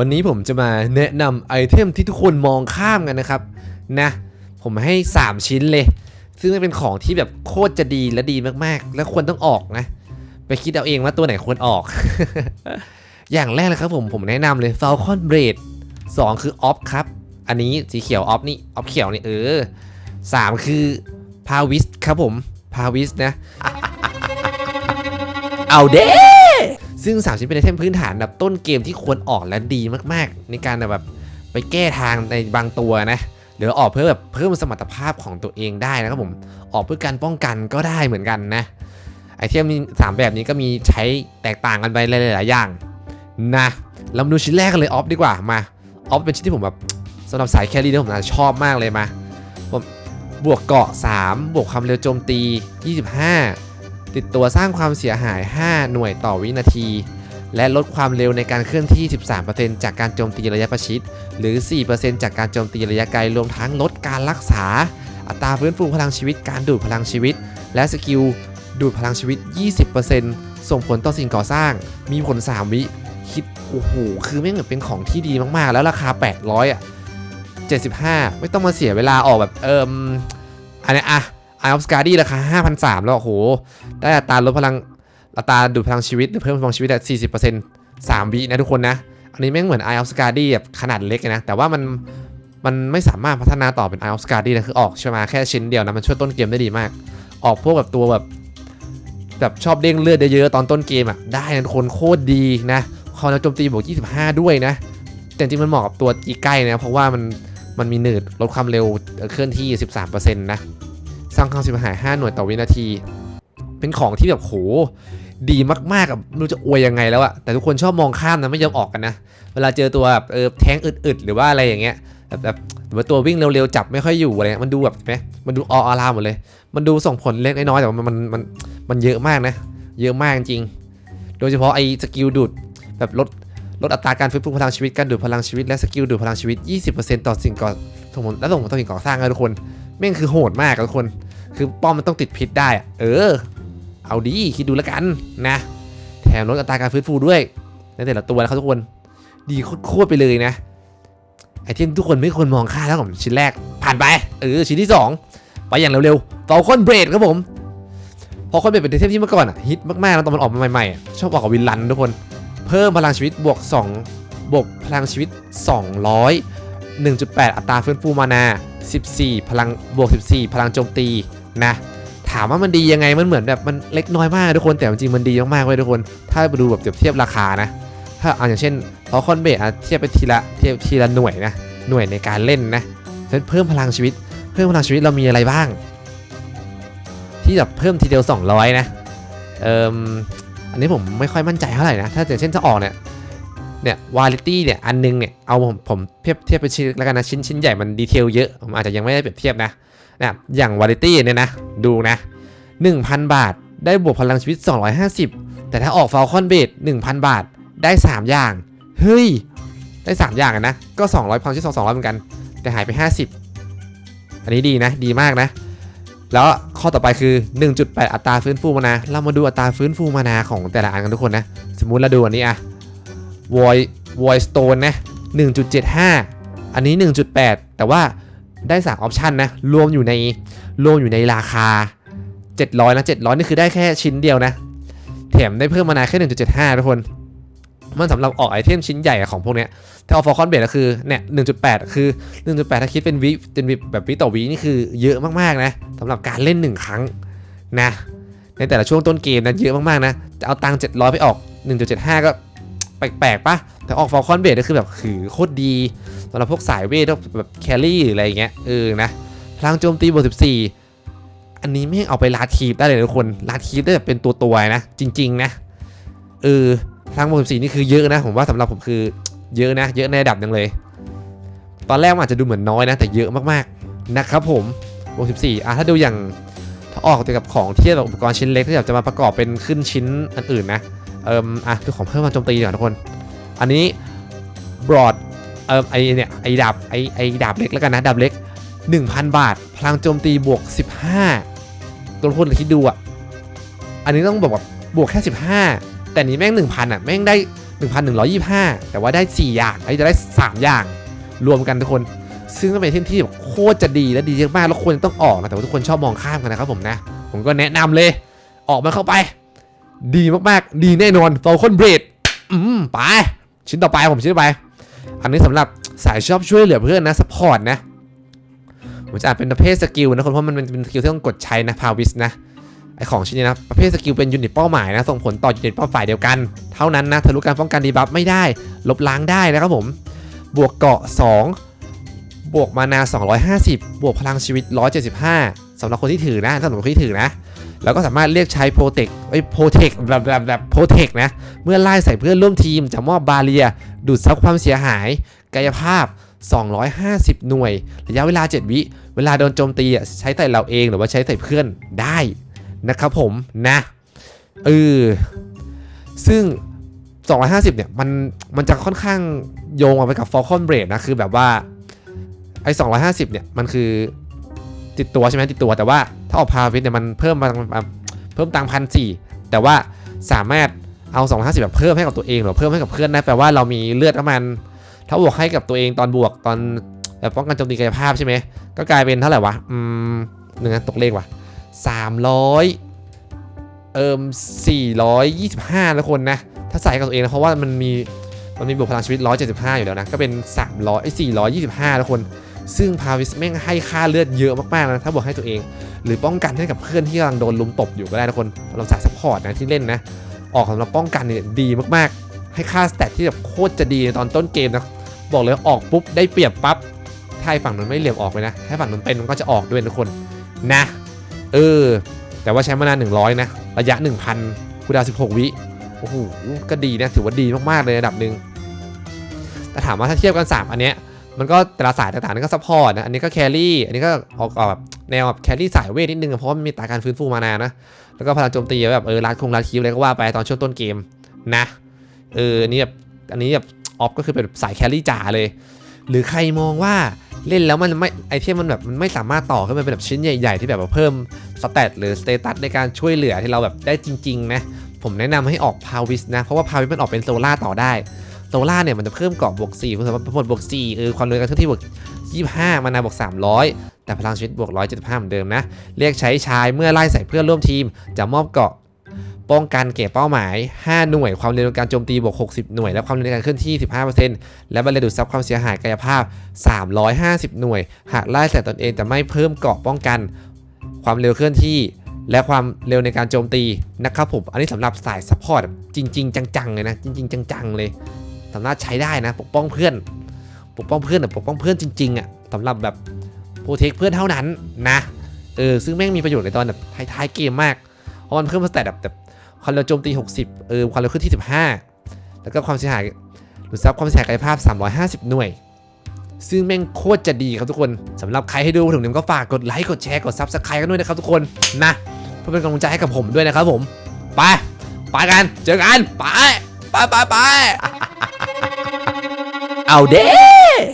วันนี้ผมจะมาแนะนำไอเทมที่ทุกคนมองข้ามกันนะครับนะผมให้ 3 ชิ้นเลย ซึ่งเป็นของที่แบบโคตรจะดีและดีมากๆ และควรต้องออกนะ ไปคิดเอาเองว่าตัวไหนควรออก อย่างแรกเลยครับผมผมแนะนำเลย Falcon Blade 2 คือออฟครับ อันนี้สีเขียวออฟนี่ออฟเขียวนี่เออ 3 คือพาวิสครับผมพาวิสนะ เอาเด้ ซึ่ง3ชิ้นเป็นไอเทมพื้นฐานแบบต้นเกมที่ควรออกและดีมากๆ ในการแบบไปแก้ทางในบางตัวนะหรือออกเพื่อแบบเพิ่มสมรรถภาพของตัวเองได้นะครับผมออกเพื่อการป้องกันก็ได้เหมือนกันนะไอเทมสามแบบนี้ก็มีใช้แตกต่างกันไปหลายๆอย่างนะเรามาดูชิ้นแรกกันเลยออฟดีกว่ามาออฟเป็นชิ้นที่ผมแบบสำหรับสายแครี่ที่ผมชอบมากเลยมาผมบวกเกาะ 3 บวกความเร็วโจมตี 25 ติดตัวสร้างความเสียหาย 5 หน่วยต่อวินาที และลดความเร็วในการเคลื่อนที่ 13%จากการโจมตีระยะประชิด หรือ 4%จากการโจมตีระยะไกล รวมทั้งลดการรักษา อัตราฟื้นฟูพลังชีวิต การดูดพลังชีวิต และสกิลดูดพลังชีวิต 20%ส่งผลต่อสิ่งก่อสร้าง มีผล 3 วิคิดโอ้โหคือไม่งเหมือนเป็นของที่ดีมากๆ แล้วราคา 800อะ75 ไม่ต้องมาเสียเวลาออกแบบเอิมอันนี้อะ ไอออฟสการ์ดี้ราคา 5,300 แล้ว โอ้โห ได้อัตราลดพลังอัตราดูดพลังชีวิตหรือเพิ่มพลังชีวิตอะ40% 3 วินะทุกคนนะ อันนี้แม่งเหมือน Eye of Scardy แบบขนาดเล็กนะ แต่ว่ามันมันไม่สามารถพัฒนาต่อเป็น Eye of Scardy นะ คือออกใช่ไหมแค่ชิ้นเดียวนะ มันช่วยต้นเกมได้ดีมาก ออกพวกแบบตัวแบบ แบบชอบเด้งเลือดเยอะๆ ตอนต้นเกมอะ ได้นะทุกคนโคตรดีนะความเร็วโจมตีบวก 25 ด้วยนะ แต่จริงมันเหมาะกับตัวจีใกล้นะ เพราะว่ามันมันมีหนืดลดความเร็วเคลื่อนที่ 13%นะ สร้างความเสียหาย 5 หน่วยต่อวินาที เป็นของที่แบบโหดีมากๆอะไม่รู้จะอวยยังไงแล้วอะแต่ทุกคนชอบมองข้ามนะไม่ยอมออกกันนะ เวลาเจอตัวแบบเออแทงอึดๆหรือว่าอะไรอย่างเงี้ยแบบแบบหรือว่าตัววิ่งเร็วๆจับไม่ค่อยอยู่อะไรเงี้ยมันดูแบบไหมมันดูอออาราหมดเลย มันดูส่งผลเล็กน้อยๆแต่ว่ามันมันมันมันเยอะมากนะ เยอะมากจริง โดยเฉพาะไอ้สกิลดูดแบบลดลดอัตราการฟื้นฟูพลังชีวิตการดูดพลังชีวิตและสกิลดูดพลังชีวิต 20%ต่อสิ่งก่อส่งผลและส่งผลต่อสิ่งก่อสร้างนะทุกคนแม่งคือโหดมากทุกคน คือป้อมมันต้องติดพิษได้ เออ เอาดีคิดดูแล้วกันนะ แถมลดอัตราการฟื้นฟูด้วยในแต่ละตัวนะครับทุกคน ดีโคตรไปเลยนะ ไอเทมทุกคนไม่ควรมองค่าแล้วผมชิ้นแรก ผ่านไป เออ ชิ้นที่ 2 ไปอย่างเร็วๆ Falcon Blade ครับผม Falcon Blade เป็นไอเทมที่เมื่อก่อนอะฮิตมากๆแล้วตอนมันออกมาใหม่ๆ ชอบออกกับวินลันทุกคน เพิ่มพลังชีวิตบวก 2 บวกพลังชีวิต 200 1.8 อัตราฟื้นฟูมานา 14 พลังบวก 14 พลังโจมตี นะถามว่ามันดียังไงมันเหมือนแบบมันเล็กน้อยมากทุกคนแต่จริงๆมันดีมากๆเลยทุกคน ถ้าไปดูแบบเปรียบเทียบราคานะ ถ้าเอาอย่างเช่นพอคอนเบทเทียบไปทีละเทียบทีละหน่วยนะหน่วยในการเล่นนะเพิ่มพลังชีวิต เพิ่มพลังชีวิตเรามีอะไรบ้าง ที่แบบเพิ่มทีเดียว 200 นะเอ่มอันนี้ผมไม่ค่อยมั่นใจเท่าไหร่นะ ถ้าอย่างเช่นจะออกเนี่ยเนี่ยวาลิตี้เนี่ยอันนึงเนี่ยเอาผมผมเทียบเทียบเป็นชิ้นแล้วกันนะชิ้นชิ้นใหญ่มันดีเทลเยอะผมอาจจะยังไม่ได้เปรียบเทียบนะ นะอย่างวาริตี้เนี่ยนะดูนะ 1,000 บาทได้บวกพลังชีวิต 250 แต่ถ้าออกฟ a ลคอนเบด1,000 บาทได้ 3 อย่าง เฮ้ย ได้ 3 อย่างนะ ก็ 200พลังชีวิต200 เหมือนกัน แต่หายไป 50 อันนี้ดีนะ ดีมากนะ แล้วข้อต่อไปคือ 1.8 อัตราฟื้นฟูมานาเรามาดูอัตราฟื้นฟูมานาของแต่ละอันกันทุกคนนะ สมมุติเราดูอันนี้อะ Void Void Stone นะ 1.75 อันนี้ 1.8 แต่ว่า ได้3ออปชันนะ รวมอยู่ในรวมอยู่ในราคา 700นะ700 นี่คือได้แค่ชิ้นเดียวนะ แถมได้เพิ่มมานาแค่ 1.75 ทุกคน มันสำหรับออกไอเทมชิ้นใหญ่ของพวกเนี้ยถ้าเอาฟอร์คอนเบสก็คือเนี่ย 1.8 คือ 1.8 ถ้าคิดเป็นวิเป็นวิแบบวิต่อวินี่คือเยอะมากๆนะสำหรับการเล่น 1 ครั้งนะ ในแต่ละช่วงต้นเกมนะเยอะมากๆนะจะเอาตังค์700 ไปออก 1.75 ก็แปลกๆปะ แต่ออกฟอร์คอนเบสก็คือแบบคือโคตรดีสำหรับพวกสายเวทแบบแครี่หรืออะไรอย่างเงี้ยเออนะพลังโจมตีบวก14 อันนี้ไม่เอาไปลาดคีปได้เลยทุกคนลาดคีปได้แบบเป็นตัวตัวนะ จริง ๆ นะเออพลังบวก14นี่คือเยอะนะผมว่าสำหรับผมคือเยอะนะ เยอะในระดับนึงเลย ตอนแรกอาจจะดูเหมือนน้อยนะ แต่เยอะมากๆนะครับผมบวก14อะถ้าดูอย่างถ้าออกเกี่ยวกับของที่แบบอุปกรณ์ชิ้นเล็กที่แบบจะมาประกอบเป็นขึ้นชิ้นอันอื่นนะเอิมอะดูของเพิ่มพลังโจมตีก่อนทุกคน อันนี้บรอดเออไอเนี่ยไอดาบไอไอดาบเล็กแล้วกันนะดาบเล็ก 1,000 บาท พลังโจมตีบวก 15ตัวคนคิดดูอะอันนี้ต้องบอกว่าบวกแค่ 15 แต่นี้แม่ง 1,000อะแม่งได้ 1,125 แต่ว่าได้ 4 อย่างไอ้จะได้ 3 อย่าง รวมกันทุกคน ซึ่งก็เป็นที่ที่แบบโคตรจะดีและดีมากๆแล้วควรต้องออกนะแต่ว่าทุกคนชอบมองข้ามกันนะครับผมนะ ผมก็แนะนำเลย ออกมาเข้าไป ดีมากๆ ดีแน่นอน Falcon Blade อืมไป ชิ้นต่อไปผมชิ้นต่อไป อันนี้สำหรับสายชอบช่วยเหลือเพื่อนนะสปอร์ตนะผมจะอ่านเป็นประเภทสกิลนะคนเพราะมันเป็นสกิลที่ต้องกดใช้นะพาวิสนะไอของชิ้นนี้นะประเภทสกิลเป็นยูนิตเป้าหมายนะส่งผลต่อยูนิตเป้าฝ่ายเดียวกัน เท่านั้นนะทะลุการป้องกันดีบัฟไม่ได้ ลบล้างได้นะครับผม บวกเกาะ 2 บวกมานา 250 บวกพลังชีวิต 175 สำหรับคนที่ถือนะสำหรับคนที่ถือนะแล้วก็สามารถเรียกใช้โปรเทคไอ้โปรเทคแบบแบบแบบโปรเทคนะ เมื่อไล่ใส่เพื่อนร่วมทีมจะมอบบาเรีย ดูดซับความเสียหาย กายภาพ 250 หน่วย ระยะเวลา 7 วิ เวลาโดนโจมตีอะใช้ใส่เราเองหรือว่าใช้ใส่เพื่อนได้นะครับผมนะเออซึ่ง 250 เนี่ยมันมันจะค่อนข้างโยงออกไปกับ Falcon Blade นะ คือแบบว่าไอ้250 เนี่ย มันคือ ติดตัวใช่ไหมติดตัวแต่ว่าถ้าออกพาวิทเนี่ยมันเพิ่มมาเพิ่มตังพันสี่แต่ว่าสามารถเอา250แบบเพิ่มให้กับตัวเองหรือเพิ่มให้กับเพื่อนได้แปลว่าเรามีเลือดประมาณถ้าบวกให้กับตัวเองตอนบวกตอนแบบป้องกันโจมตีกายภาพใช่ไหมก็กลายเป็นเท่าไหร่วะอืมหนึ่งนะตกเลขว่ะสามร้อยเอิมสี่ร้อยยี่สิบห้าล้วคนนะถ้าใส่กับตัวเองนะเพราะว่ามันมีมันมีบวกพลังชีวิต175อยู่แล้วนะก็เป็น300ไอ้425แล้วคน ซึ่งพาวิสแม่งให้ค่าเลือดเยอะมากๆนะถ้าบวกให้ตัวเอง หรือป้องกันให้กับเพื่อนที่กำลังโดนลุมตบอยู่ก็ได้นะคนสำหรับสายซัพพอร์ตนะที่เล่นนะ ออกสำหรับป้องกันเนี่ยดีมากๆ ให้ค่าสเตตที่แบบโคตรจะดีในตอนต้นเกมนะบอกเลยออกปุ๊บได้เปรียบปั๊บถ้าฝั่งนั้นไม่เหลี่ยมออกไปนะถ้าฝั่งนั้นเป็นมันก็จะออกด้วยทุกคนนะเออแต่ว่าใช้มานาน100 นะ ระยะ 1,000คูดาว 16 วิโอ้โหก็ดีนะ ถือว่าดีมาก ๆ เลยระดับหนึ่งแต่ถามว่าถ้าเทียบกัน 3 อันเนี้ย มันก็แต่ละสายต่างๆนี่ก็ซัพพอร์ตนะ อันนี้ก็แครี่ อันนี้ก็ออกแบบแนวแบบแครี่สายเวทนิดนึงอะเพราะมันมีตาการฟื้นฟูมานานนะ แล้วก็พลังโจมตีแบบเออรัดคงรัดคิวอะไรก็ว่าไปตอนช่วงต้นเกมนะ เออ อันนี่แบบ อันนี้แบบออฟก็คือเป็นสายแครี่จ๋าเลย หรือใครมองว่าเล่นแล้วมันไม่ไอเทมมันแบบมันไม่สามารถต่อขึ้นมาเป็นแบบชิ้นใหญ่ ๆ ที่แบบเพิ่มสเตตหรือสเตตัสในการช่วยเหลือที่เราแบบได้จริงๆนะ ผมแนะนำให้ออกพาวิสนะ เพราะว่าพาวิสมันออกเป็นโซล่าต่อได้ โซล่าเนี่ยมันจะเพิ่มเกราะบวก4คุณสมบัติบวก4เออความเร็วการเคลื่อนที่บวก 25 มานาบวก 300 แต่พลังชีวิตบวก 175 เหมือนเดิมนะ เรียกใช้ชายเมื่อไล่ใส่เพื่อนร่วมทีม จะมอบเกราะป้องกันเก็บเป้าหมาย 5 หน่วย ความเร็วในการโจมตีบวก 60 หน่วย และความเร็วในการเคลื่อนที่ 15%และบรรเลดูดซับความเสียหายกายภาพ 350 หน่วย หากไล่ใส่ตนเองแต่ไม่เพิ่มเกราะป้องกัน ความเร็วเคลื่อนที่และความเร็วในการโจมตีนะครับผม อันนี้สำหรับสายซัพพอร์ตจริง ๆ จังๆ เลยนะ จริง ๆ จัง ๆ เลย สามารถใช้ได้นะ ปกป้องเพื่อน ปกป้องเพื่อนแบบปกป้องเพื่อนจริงๆอะสำหรับแบบโปรเทคเพื่อนเท่านั้นนะเออซึ่งแม่งมีประโยชน์ในตอนแบบท้ายๆเกมมาก เพราะมันเพิ่มสเตตแบบแบบความเร็วโจมตี 60 เออความเร็วขึ้นที่ 15 แล้วก็ความเสียหายหรือซับความเสียหายกายภาพ 350 หน่วย ซึ่งแม่งโคตรจะดีครับทุกคนสำหรับใครให้ดูถึงนี้ก็ฝากกดไลค์กดแชร์กดซับสไครต์กันด้วยนะครับทุกคนนะเพื่อเป็นกำลังใจให้กับผมด้วยนะครับผม ไป ไปกัน เจอกัน ไป ไปไปไป เอาเด้